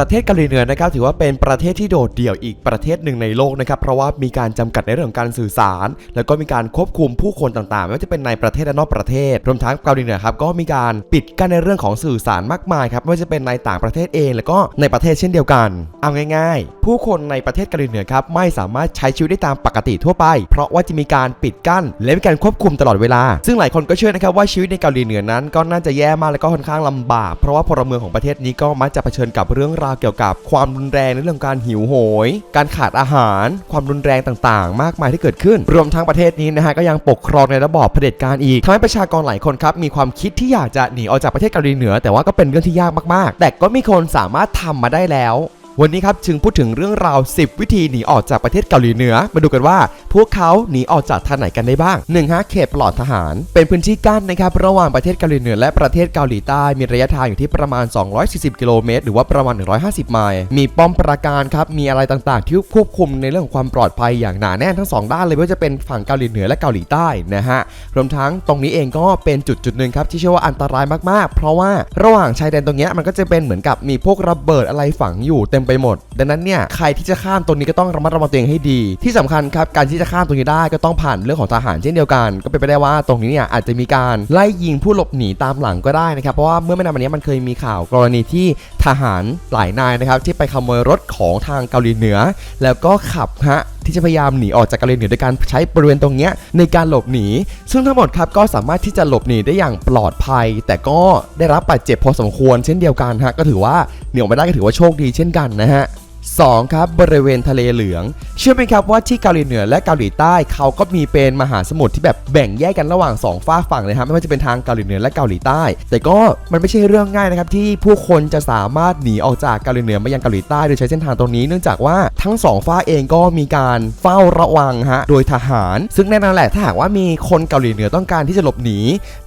ประเทศเกาหลีเหนือนะครับถือว่าเป็นประเทศที่โดดเดี่ยวอีกประเทศหนึ่งในโลกนะครับเพราะว่ามีการจำกัดในเรื่องการสื่อสาร แล้วก็มีการควบคุมผู้คนต่างๆไม่ว่าจะเป็นในประเทศและนอกประเทศ รวมทั้งเกาหลีเหนือครับก็มีการปิดกั้นในเรื่องของสื่อสารมากมายครับไม่ว่าจะเป็นในต่างประเทศเอง แล้วก็ในประเทศเช่นเดียวกันเอาง่าย ๆ ผู้คนในประเทศเกาหลีเหนือครับไม่สามารถใช้ชีวิตได้ตามปกติทั่วไป เพราะว่าจะมีการปิดกั้น และมีการควบคุมตลอดเวลา ซึ่งหลายคนก็เชื่อนะครับว่าชีวิตในเกาหลีเหนือนั้น ก็น่าจะแย่มากและก็ค่อนข้างลำบาก เพราะว่าพลเมืองของประเทศนี้ก็มักจะเผชิญกับเรื่องราวเกี่ยวกับความรุนแรงในเรื่องการหิวโหย การขาดอาหาร ความรุนแรงต่างๆ มากมายที่เกิดขึ้น รวมทั้งประเทศนี้นะฮะก็ยังปกครองในระบอบเผด็จการอีกทำให้ประชากรหลายคนครับมีความคิดที่อยากจะหนีออกจากประเทศเกาหลีเหนือ แต่ว่าก็เป็นเรื่องที่ยากมากๆ แต่ก็มีคนสามารถทำมาได้แล้ว วันนี้ครับจึงพูดถึงเรื่องราว 10 วิธีหนีออกจากประเทศเกาหลีเหนือ มาดูกันว่า พวกเขาหนีออกจากทางไหนกันได้บ้าง1ฮะเขตปลอดทหาร เป็นพื้นที่กั้นนะครับระหว่างประเทศเกาหลีเหนือและประเทศเกาหลีใต้มีระยะทางอยู่ที่ประมาณ 240 กิโลเมตร หรือว่าประมาณ 150 ไมล์มีป้อมปราการครับมีอะไรต่างๆ ที่ควบคุมในเรื่องของความปลอดภัยอย่างหนาแน่นทั้งสองด้านเลยไม่ว่าจะเป็นฝั่งเกาหลีเหนือและเกาหลีใต้นะฮะรวมทั้งตรงนี้เองก็เป็นจุดจุดๆหนึ่งครับที่เชื่อว่าอันตรายมากๆ เพราะว่าระหว่างชายแดนตรงนี้มันก็จะเป็นเหมือนกับมีพวกระเบิดอะไรฝังอยู่เต็มไปหมด ดังนั้นเนี่ยใครที่จะข้ามตรงนี้ก็ต้องระมัดระวังตัวเองให้ดี ที่สำคัญครับการที่จะข้ามตรงนี้ได้ก็ต้องผ่านเรื่องของทหารเช่นเดียวกัน ก็เป็นไปได้ว่าตรงนี้เนี่ยอาจจะมีการไล่ยิงผู้หลบหนีตามหลังก็ได้นะครับเพราะว่าเมื่อไม่นานมานี้มันเคยมีข่าวกรณีที่ทหารหลายนายนะครับที่ไปขโมยรถของทางเกาหลีเหนือ แล้วก็ขับฮะ ที่จะพยายามหนีออกจากเกาหลีเหนือโดยการใช้บริเวณตรงเนี้ยในการหลบหนี ซึ่งทั้งหมดครับก็สามารถที่จะหลบหนีได้อย่างปลอดภัย แต่ก็ได้รับบาดเจ็บพอสมควรเช่นเดียวกันฮะก็ถือว่าหนีออกมาได้ก็ถือว่าโชคดีเช่นกันนะฮะ 2ครับบริเวณทะเลเหลือง เชื่อไหมครับว่าที่เกาหลีเหนือและเกาหลีใต้เขาก็มีเป็นมหาสมุทรที่แบบแบ่งแยกกันระหว่าง2ฝากฝั่งเลยครับไม่ว่าจะเป็นทางเกาหลีเหนือและเกาหลีใต้ แต่ก็มันไม่ใช่เรื่องง่ายนะครับที่ผู้คนจะสามารถหนีออกจากเกาหลีเหนือมายังเกาหลีใต้โดยใช้เส้นทางตรงนี้เนื่องจากว่าทั้งสองฝากเองก็มีการเฝ้าระวังฮะโดยทหาร ซึ่งแน่นอนแหละถ้าหากว่ามีคนเกาหลีเหนือต้องการที่จะหลบหนี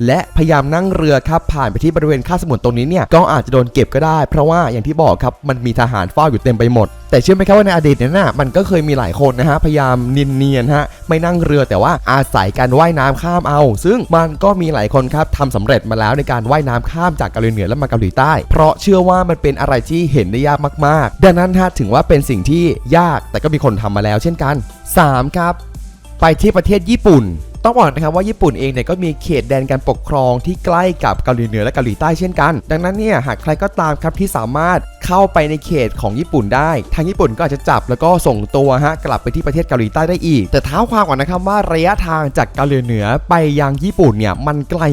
และพยายามนั่งเรือครับผ่านไปที่บริเวณข้าบสมุทรตรงนี้เนี่ยก็อาจจะโดนเก็บก็ได้ เพราะว่าอย่างที่บอกครับมันมีทหารเฝ้าอยู่เต็มไปหมดแต่เชื่อไหมครับว่าในอดีตเนี่ยนะมันก็เคยมีหลายคนนะฮะพยายามเนียนๆฮะไม่นั่งเรือแต่ว่าอาศัยการว่ายน้ำข้ามเอา ซึ่งมันก็มีหลายคนครับทำสำเร็จมาแล้วในการว่ายน้ำข้ามจากเกาหลีเหนือแล้วมาเกาหลีใต้ เพราะเชื่อว่ามันเป็นอะไรที่เห็นได้ยากมากๆ ดังนั้นฮะถึงว่าเป็นสิ่งที่ยากแต่ก็มีคนทำมาแล้วเช่นกัน 3 ครับ ไปที่ประเทศญี่ปุ่น ต้องบอกนะครับว่าญี่ปุ่นเองเนี่ยก็มีเขตแดนการปกครองที่ใกล้กับเกาหลีเหนือและเกาหลีใต้เช่นกัน ดังนั้นเนี่ยหากใครก็ตามครับที่สามารถเข้าไปในเขตของญี่ปุ่นได้ ทางญี่ปุ่นก็อาจจะจับแล้วก็ส่งตัวฮะกลับไปที่ประเทศเกาหลีใต้ได้อีก แต่เท้าความก่อนนะครับว่าระยะทางจากเกาหลีเหนือไปยังญี่ปุ่นเนี่ยมันไกล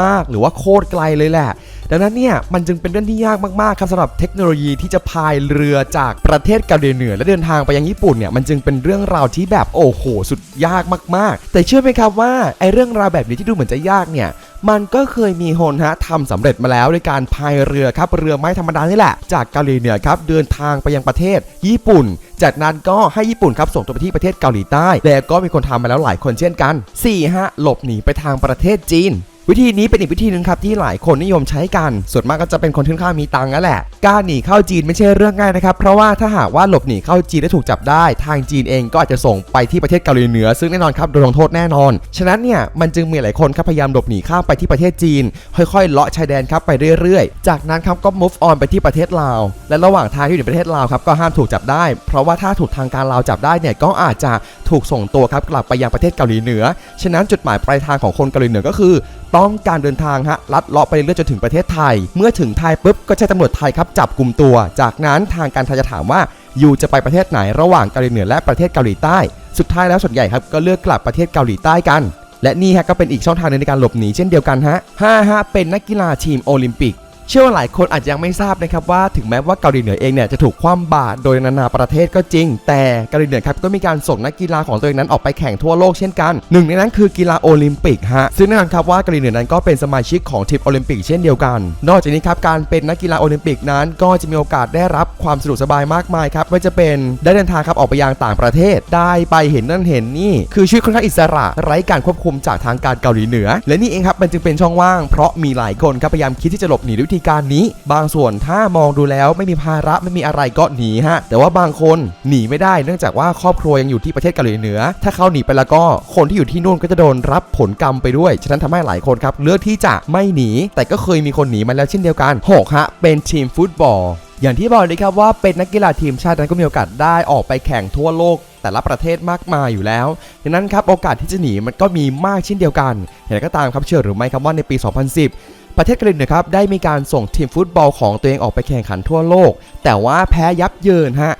มากๆ หรือว่าโคตรไกลเลยแหละ ดังนั้นเนี่ยมันจึงเป็นเรื่องที่ยากมากๆครับสำหรับเทคโนโลยีที่จะพายเรือจากประเทศเกาหลีเหนือ และเดินทางไปยังญี่ปุ่นเนี่ยมันจึงเป็นเรื่องราวที่แบบโอ้โหสุดยากมากๆ แต่เชื่อไหมครับว่าไอ้เรื่องราวแบบนี้ที่ดูเหมือนจะยากเนี่ยมันก็เคยมีโฮนฮะทำสำเร็จมาแล้วในการพายเรือครับเรือไม้ธรรมดานี่แหละ จากเกาหลีเหนือครับเดินทางไปยังประเทศ ญี่ปุ่น จากนั้นก็ให้ญี่ปุ่นครับส่งตัวไปที่ประเทศเกาหลีใต้ แล้วก็มีคนทำมาแล้วหลายคนเช่นกัน 4. ฮะหลบหนีไปทางประเทศจีน วิธีนี้เป็นอีกวิธีหนึ่งครับที่หลายคนนิยมใช้กัน ส่วนมากก็จะเป็นคนที่ค่อนข้างมีตังค์นั่นแหละ การหนีเข้าจีนไม่ใช่เรื่องง่ายนะครับ เพราะว่าถ้าหากว่าหลบหนีเข้าจีนและถูกจับได้ ทางจีนเองก็อาจจะส่งไปที่ประเทศเกาหลีเหนือ ซึ่งแน่นอนครับโดนลงโทษแน่นอน ฉะนั้นเนี่ยมันจึงมีหลายคนครับพยายามหลบหนีข้ามไปที่ประเทศจีน ค่อยๆ เลาะชายแดนครับไปเรื่อยๆ จากนั้นครับก็ move on ไปที่ประเทศลาว และระหว่างทางที่อยู่ในประเทศลาวครับก็ห้ามถูกจับได้ เพราะว่าถ้าถูกทางการลาวจับได้เนี่ยก็อาจจะถูกส่งตัวครับกลับไปยังประเทศเกาหลีเหนือ ฉะนั้นจุดหมายปลายทางของคนเกาหลีเหนือก็คือต้องการเดินทางฮะลัดเลาะไปเรื่อยจนถึงประเทศไทย เมื่อถึงไทยปุ๊บก็ใช้ตำรวจไทยครับจับกลุ่มตัว จากนั้นทางการไทยจะถามว่ายูจะไปประเทศไหนระหว่างเกาหลีเหนือและประเทศเกาหลีใต้ สุดท้ายแล้วส่วนใหญ่ครับก็เลือกกลับประเทศเกาหลีใต้กัน และนี่ฮะก็เป็นอีกช่องทางนึงในการหลบหนีเช่นเดียวกันฮะ5ฮะเป็นนักกีฬาทีมโอลิมปิก เชื่อว่าหลายคนอาจจะยังไม่ทราบนะครับว่าถึงแม้ว่าเกาหลีเหนือเองเนี่ยจะถูกคว่ำบาตรโดยนานาประเทศก็จริง แต่เกาหลีเหนือครับก็มีการส่งนักกีฬาของตัวเองนั้นออกไปแข่งทั่วโลกเช่นกันหนึ่งในนั้นคือกีฬาโอลิมปิกฮะซึ่งแน่นอนครับว่าเกาหลีเหนือนั้นก็เป็นสมาชิกของทีมโอลิมปิกเช่นเดียวกัน นอกจากนี้ครับการเป็นนักกีฬาโอลิมปิกนั้น ก็จะมีโอกาสได้รับความสะดวกสบายมากมายครับไม่ว่าจะเป็นได้เดินทางครับออกไปยังต่างประเทศ ได้ไปเห็นนั่นเห็นนี่ คือชีวิตค่อนข้างอิสระ ไร้การควบคุมจากทางการเกาหลีเหนือ และนี่เองครับมันจึงเป็นช่องว่างเพราะมีหลายคนครับพยายามคิดที่จะหลบหนีด้วยธีการนี้บางส่วนถ้ามองดูแล้วไม่มีภาระไม่มีอะไรก็หนีฮะ แต่ว่าบางคนหนีไม่ได้เนื่องจากว่าครอบครัวยังอยู่ที่ประเทศเกาหลีเหนือ ถ้าเขาหนีไปแล้วก็คนที่อยู่ที่นู่นก็จะโดนรับผลกรรมไปด้วย ฉะนั้นทำให้หลายคนครับเลือกที่จะไม่หนี แต่ก็เคยมีคนหนีมาแล้วเช่นเดียวกันหกฮะเป็นทีมฟุตบอล อย่างที่บอกเลยครับว่าเป็นนักกีฬาทีมชาตินั้นก็มีโอกาสได้ออกไปแข่งทั่วโลกแต่ละประเทศมากมายอยู่แล้วดังนั้นครับโอกาสที่จะหนีมันก็มีมากเช่นเดียวกันอย่างไรก็ตามครับเชื่อหรือไม่ครับว่าในปี 2010 ประเทศกาหลีเหนือครับได้มีการส่งทีมฟุตบอลของตัวเองออกไปแข่งขันทั่วโลก แต่ว่าแพ้ยับเยินฮะ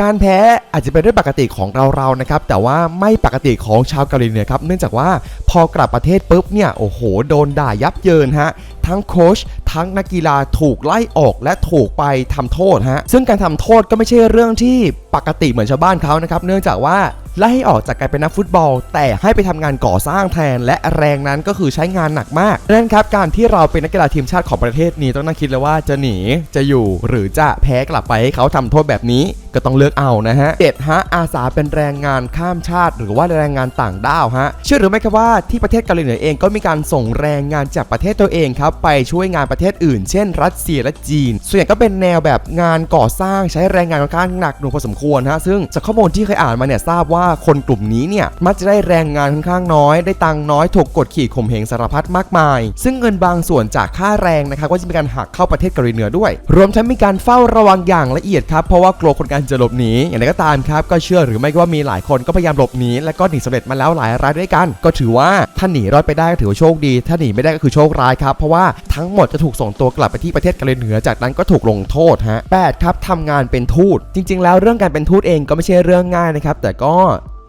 การแพ้อาจจะเป็นเรื่องปกติของเราๆนะครับ แต่ว่าไม่ปกติของชาวเกาหลีเหนือครับ เนื่องจากว่าพอกลับประเทศปุ๊บเนี่ย โอ้โห โดนด่ายับเยินฮะ ทั้งโค้ช ทั้งนักกีฬาถูกไล่ออกและถูกไปทำโทษฮะ ซึ่งการทำโทษก็ไม่ใช่เรื่องที่ปกติเหมือนชาวบ้านเขานะครับ เนื่องจากว่า ไล่ให้ออกจากการเป็นนักฟุตบอล แต่ให้ไปทำงานก่อสร้างแทน และแรงนั้นก็คือใช้งานหนักมากนั้นครับการที่เราเป็นนักกีฬาทีมชาติของประเทศนี้ต้องนั่งคิดเลยว่าจะหนีจะอยู่หรือจะแพ้กลับไปให้เขาทำโทษแบบนี้ก็ต้องเลือกเอานะฮะเจ็ดฮะอาสาเป็นแรงงานข้ามชาติ หรือว่าแรงงานต่างด้าวฮะเชื่อหรือไม่ครับว่าที่ประเทศเกาหลีเหนือเองก็มีการส่งแรงงานจากประเทศตัวเองครับไปช่วยงานประเทศอื่น เช่น รัสเซียและจีน ส่วนใหญ่ก็เป็นแนวแบบงานก่อสร้างใช้แรงงานค่อนข้างหนักหน่วงพอสมควรฮะซึ่งจากข้อมูลที่เคยอ่านมาเนี่ยทราบว่าคนกลุ่มนี้เนี่ยมักจะได้แรงงานค่อนข้างน้อย ได้ตังน้อยถูกกดขี่ข่มเหงสารพัดมากมาย ซึ่งเงินบางส่วนจากค่าแรงนะครับก็จะมีการหักเข้าประเทศเกาหลีเหนือด้วย รวมทั้งมีการเฝ้าระวังอย่างละเอียดครับเพราะว่ากลัวคนการจะหลบหนีอย่างไรก็ตามครับก็เชื่อหรือไม่ก็ว่ามีหลายคนก็พยายามหลบหนีและก็หนีสำเร็จมาแล้วหลายรายด้วยกัน ก็ถือว่าถ้าหนีรอดไปได้ก็ถือว่าโชคดี ถ้าหนีไม่ได้ก็คือโชคร้ายครับเพราะว่าทั้งหมดจะถูกส่งตัวกลับไปที่ประเทศเกาหลีเหนือจากนั้นก็ถูกลงโทษฮะแปดครับทำงานเป็นทูตจริง ๆ แล้วเรื่องการเป็นทูตเองก็ไม่ใช่เรื่องง่ายนะครับแต่ก็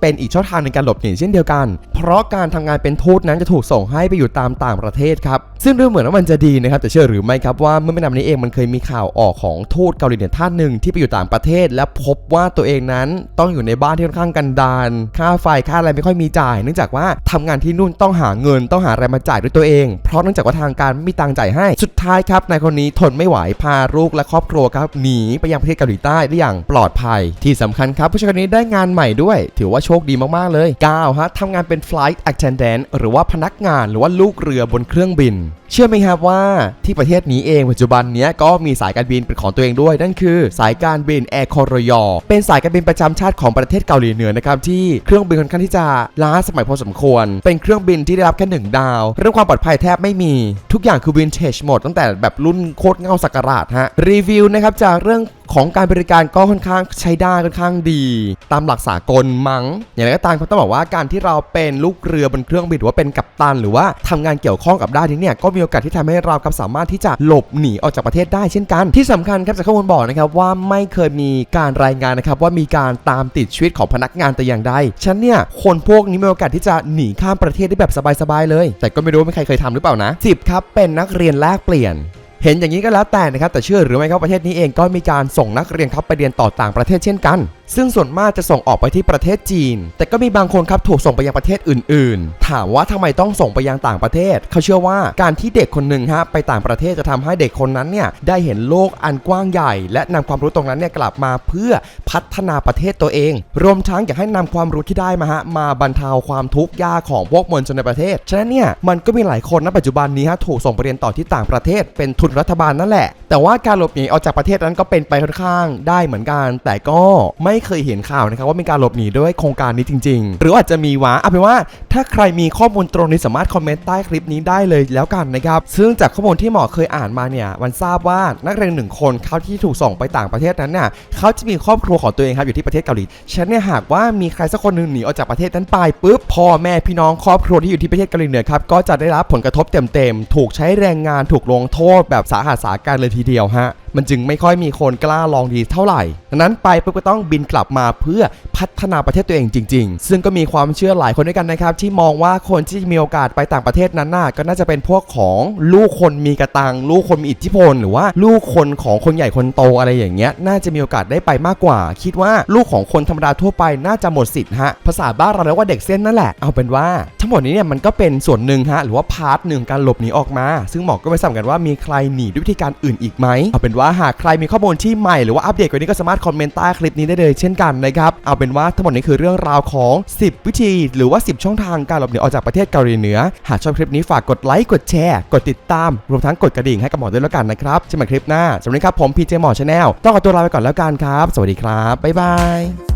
เป็นอีกช่องทางในการหลบหนีเช่นเดียวกัน เพราะการทำงานเป็นทูตนั้นจะถูกส่งให้ไปอยู่ตามต่างประเทศครับ ซึ่งดูเหมือนว่ามันจะดีนะครับแต่เชื่อหรือไม่ครับว่าเมื่อไม่นานนี้เองมันเคยมีข่าวออกของทูตเกาหลีเหนือท่านหนึ่งที่ไปอยู่ต่างประเทศ และพบว่าตัวเองนั้นต้องอยู่ในบ้านที่ค่อนข้างกันดารค่าไฟค่าอะไรไม่ค่อยมีจ่าย เนื่องจากว่าทำงานที่นู่นต้องหาเงินต้องหาอะไรมาจ่ายด้วยตัวเอง เพราะเนื่องจากว่าทางการไม่มีตังค์จ่ายให้สุดท้ายครับนายคนนี้ทนไม่ไหวพาลูกและครอบครัวครับหนีไปยังประเทศเกาหลีใต้ได้อย่างปลอดภัย ที่สำคัญครับผู้ชายคนนี้ได้งานใหม่ด้วย ถือว่าโชคดีมากๆเลย9ฮะทำงานเป็น flight attendant หรือว่าพนักงานหรือว่าลูกเรือบนเครื่องบิน เชื่อไหมครับว่าที่ประเทศนี้เองปัจจุบันนี้ก็มีสายการบินเป็นของตัวเองด้วย นั่นคือ สายการบินแอร์คอรยอเป็นสายการบินประจำชาติของประเทศเกาหลีเหนือนะครับที่เครื่องบินค่อนข้างที่จะล้าสมัยพอสมควร เป็นเครื่องบินที่ได้รับแค่หนึ่งดาว เรื่องความปลอดภัยแทบไม่มี ทุกอย่างคือวินเทจหมดตั้งแต่แบบรุ่นโคตรเงาสักการะฮะรีวิวนะครับจากเรื่อง ของการบริการก็ค่อนข้างใช้ได้ค่อนข้างดี ตามหลักสากลมัง้ง อย่างไรก็ตามเขาต้องบอกว่าการที่เราเป็นลูกเรือบนเครื่องบินหรือว่าเป็นกัปตัน หรือว่าทำงานเกี่ยวข้องกับด้านนี้เนี่ยก็มีโอกาสที่ทำให้เราครับสามารถที่จะหลบหนีออกจากประเทศได้เช่นกัน ที่สำคัญครับจากข้อมูลบอกนะครับว่าไม่เคยมีการรายงานนะครับว่ามีการตามติดชีวิตของพนักงานแต่อย่างใดฉันเนี่ยคนพวกนี้มีโอกาสที่จะหนีข้ามประเทศได้แบบสบายๆเลย แต่ก็ไม่รู้ว่ามีใครเคยทำหรือเปล่านะ10ครับเป็นนักเรียนแลกเปลี่ยน เห็นอย่างนี้ก็แล้วแต่นะครับแต่เชื่อหรือไม่ครับประเทศนี้เองก็มีการส่งนักเรียนครับไปเรียนต่อต่างประเทศเช่นกันซึ่งส่วนมากจะส่งออกไปที่ประเทศจีน แต่ก็มีบางคนครับถูกส่งไปยังประเทศอื่น ๆ ถามว่าทำไมต้องส่งไปยังต่างประเทศ เขาเชื่อว่าการที่เด็กคนหนึ่งฮะไปต่างประเทศจะทำให้เด็กคนนั้นเนี่ยได้เห็นโลกอันกว้างใหญ่ และนำความรู้ตรงนั้นเนี่ยกลับมาเพื่อพัฒนาประเทศตัวเอง รวมทั้งอยากให้นำความรู้ที่ได้มาฮะมาบรรเทาความทุกข์ยากของพวกมวลชนในประเทศ ฉะนั้นเนี่ยมันก็มีหลายคนณปัจจุบันนี้ฮะถูกส่งไปเรียนต่อที่ต่างประเทศ เป็นทุนรัฐบาลนั่นแหละ แต่ว่าการหลบหนีออกจากประเทศนั้นก็เป็นไปค่อนข้างได้เหมือนกัน แต่ก็ไม่ไม่เคยเห็นข่าวนะครับว่ามีการหลบหนีด้วยโครงการนี้จริง ๆ หรืออาจจะมีวะเอาเป็นว่าถ้าใครมีข้อมูลตรงนี้สามารถคอมเมนต์ใต้คลิปนี้ได้เลยแล้วกันนะครับซึ่งจากข้อมูลที่หมอเคยอ่านมาเนี่ยมันทราบว่านักเรียนหนึ่งคนเขาที่ถูกส่งไปต่างประเทศนั้นน่ะเขาจะมีครอบครัวของตัวเองครับอยู่ที่ประเทศเกาหลีฉันเนี่ยหากว่ามีใครสักคนหนึ่งหนีออกจากประเทศนั้นไปปุ๊บพ่อแม่พี่น้องครอบครัวที่อยู่ที่ประเทศเกาหลีเหนือครับก็จะได้รับผลกระทบเต็มๆถูกใช้แรงงานถูกลงโทษแบบสาหัสสาการเลยทีเดียวฮะ มันจึงไม่ค่อยมีคนกล้าลองดีเท่าไหร่ ดังนั้นไปปุ๊บก็ต้องบินกลับมาเพื่อพัฒนาประเทศตัวเองจริง ๆ ซึ่งก็มีความเชื่อหลายคนด้วยกันนะครับที่มองว่าคนที่มีโอกาสไปต่างประเทศนั้นน่ะก็น่าจะเป็นพวกของลูกคนมีกระตัง ลูกคนมีอิทธิพล หรือว่าลูกคนของคนใหญ่คนโตอะไรอย่างเงี้ยน่าจะมีโอกาสได้ไปมากกว่า คิดว่าลูกของคนธรรมดาทั่วไปน่าจะหมดสิทธิ์ฮะภาษาบ้านเราเรียกว่าเด็กเส้นนั่นแหละเอาเป็นว่า ทั้งหมดนี้เนี่ยมันก็เป็นส่วนหนึ่งฮะหรือว่าพาร์ทหนึ่งการหลบหนีออกมา ซึ่งหมอก็ไม่ทราบเหมือนกันว่ามีใครหนีด้วยวิธีการอื่นอีกไหมเอาเป็นว่าหากใครมีข้อมูลที่ใหม่หรือว่าอัปเดตกว่านี้ก็สามารถคอมเมนต์ใต้คลิปนี้ได้เลยเช่นกันนะครับเอาเป็นว่าทั้งหมดนี้คือเรื่องราวของ 10 วิธี หรือว่า 10 ช่องทางการหลบหนีออกจากประเทศเกาหลีเหนือ หากชอบคลิปนี้ฝากกดไลค์กดแชร์กดติดตาม รวมทั้งกดกระดิ่งให้กับหมอด้วยแล้วกันนะครับเจอกันคลิปหน้าสำหรับวัสดีครับผมพีเจหมอชาแนลต้องขอตัวลาไปก่อนแล้วกันครับ สวัสดีครับบ๊ายบาย